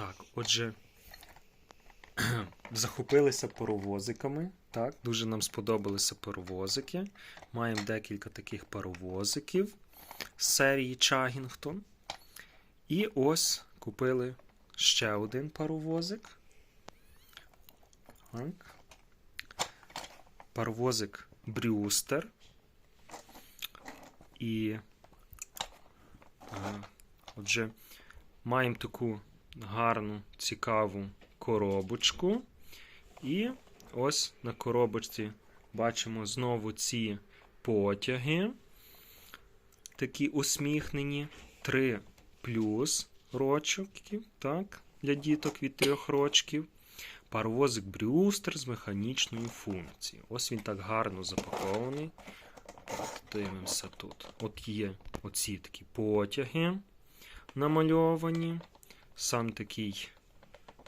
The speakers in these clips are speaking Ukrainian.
Так, отже, захопилися паровозиками. Так, дуже нам сподобалися паровозики. Маємо декілька таких паровозиків з серії Чагінгтон. І ось купили ще один паровозик. Так. Паровозик Брюстер. І е, отже, маємо таку гарну, цікаву коробочку. І ось на коробочці бачимо знову ці потяги. Такі усміхнені. Три плюс рочків, так, для діток від трьох рочків. Паровозик Брюстер з механічною функцією. Ось він так гарно запакований. Дивимося тут. От є оці такі потяги намальовані. Сам такий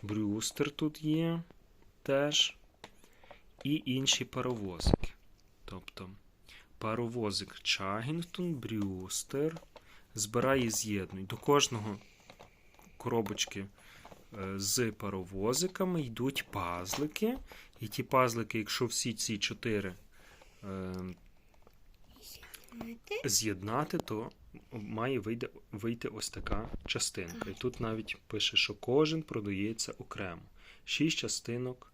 брюстер тут є теж. І інші паровозики. Тобто паровозик Чагінгтон, Брюстер. Збирає і з'єднує. До кожного коробочки е, з паровозиками йдуть пазлики. І ті пазлики, якщо всі ці чотири е, з'єднати, то має вийде, вийти ось така частинка. І тут навіть пише, що кожен продається окремо. Шість частинок,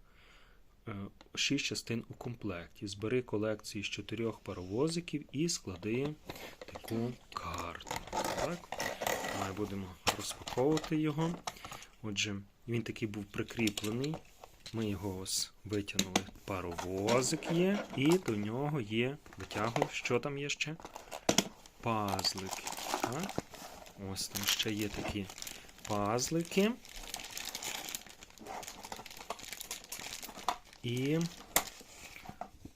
е, шість частин у комплекті. Збери колекцію з чотирьох паровозиків і склади таку карту. Так? Ми будемо розпаковувати його. Отже, він такий був прикріплений. Ми його ось витягнули. Паровозик є, і до нього є, витягую, що там є ще? Пазлики. Так? Ось там ще є такі пазлики. І.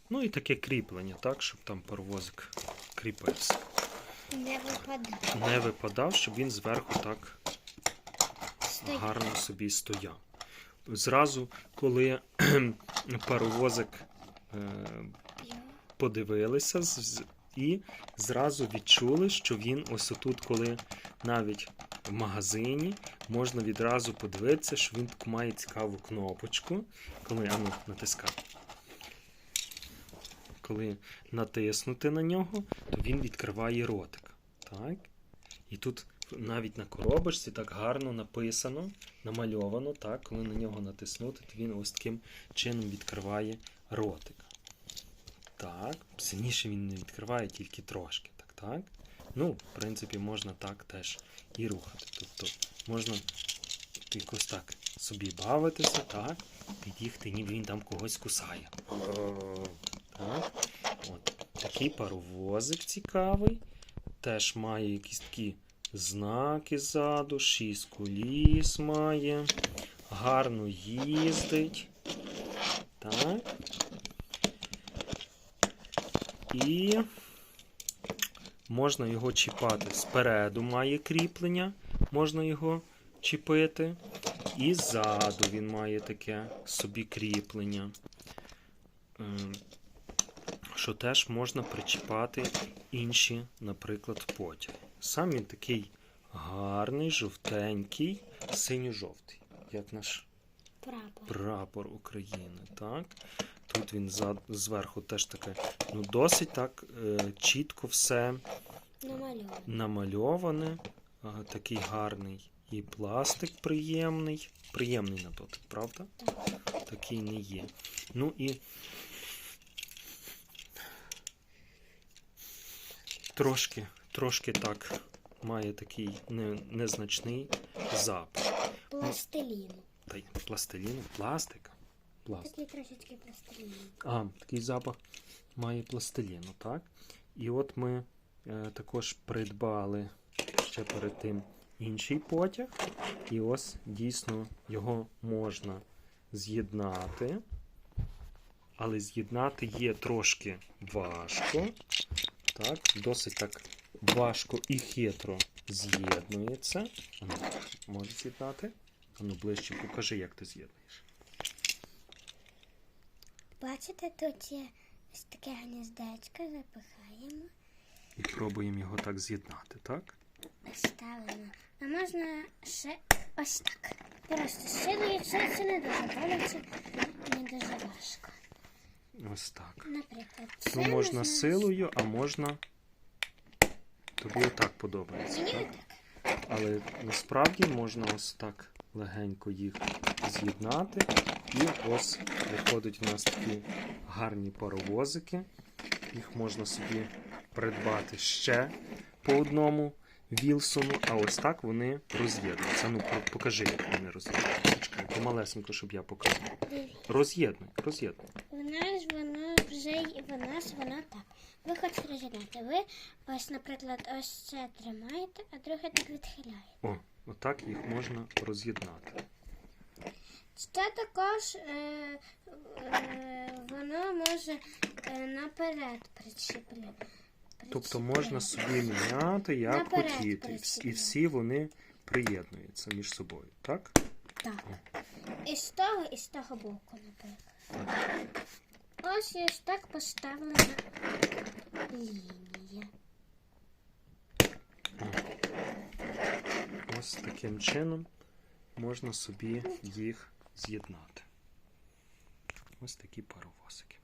Ну і таке кріплення, так, щоб там паровозик кріпився. Не випадає. Не випадав, щоб він зверху так Стоїть. гарно собі стояв. Зразу, коли паровозик е, подивилися і зразу відчули, що він ось отут, коли навіть в магазині можна відразу подивитися, що він має цікаву кнопочку, коли ану, натискай. Коли натиснути на нього, то він відкриває ротик. Так? І тут навіть на коробочці так гарно написано, намальовано, так, коли на нього натиснути, то він ось таким чином відкриває ротик. Так, сильніше він не відкриває тільки трошки. Так, так. Ну, в принципі, можна так теж і рухати. Тобто можна якось так собі бавитися, так, підігти, ніби він там когось кусає. Так. От. Такий паровозик цікавий. Теж має якісь такі знаки ззаду, шість коліс має. Гарно їздить. Так. І можна його чіпати. Спереду має кріплення, можна його чіпити. І ззаду він має таке собі кріплення. Ем, Що теж можна причіпати інші, наприклад, потяги. Сам він такий гарний, жовтенький, синьо-жовтий, як наш Прапор. прапор України. Так? Тут він зад- зверху теж таке, ну, досить так е, чітко все Намальований. намальоване. Ага, такий гарний і пластик приємний. Приємний на дотик, правда? Так. Такий не є. Ну і трошки, трошки так має такий не, незначний запах. Пластиліну. Та й пластиліну, пластик. Пластик. Такий трошечки пластиліну. А, такий запах має пластиліну, так? І от ми е, також придбали ще перед тим інший потяг. І ось дійсно його можна з'єднати. Але з'єднати є трошки важко. Так, досить так важко і хитро з'єднується. Ану, Можеш з'єднати? Ану, ближче покажи, як ти з'єднуєш. Бачите, тут є ось таке гніздечко, запихаємо, І пробуємо його так з'єднати, так? ставимо. А можна ще ось так. Просто це, це не дуже боляче, не дуже важко. Ось так. Наприклад, це Ну, можна можна- силою, а можна. Тобі отак подобається, Мені так? так. Але насправді можна ось так легенько їх з'єднати. І ось виходять в нас такі гарні паровозики. Їх можна собі придбати ще по одному Вілсону, а ось так вони роз'єднуються. Ну, покажи, як вони роз'єднуються. Чекай, помалесенько, щоб я показав. Роз'єднуй, роз'єднуй. Вона ж воно вже вона ж воно так. Ви хочете розігнати. Ви ось, наприклад, ось це тримаєте, а друге так відхиляєте. О, отак їх можна роз'єднати. Це також е, е, воно може е, наперед причіпляти. Тобто можна собі міняти, як Наперед хотіти. І всі- І всі вони приєднуються між собою, так? Так. І з того, і з того боку, наприклад. Ось ось так поставлена лінія. Ось таким чином можна собі їх з'єднати. Ось такі паровозики.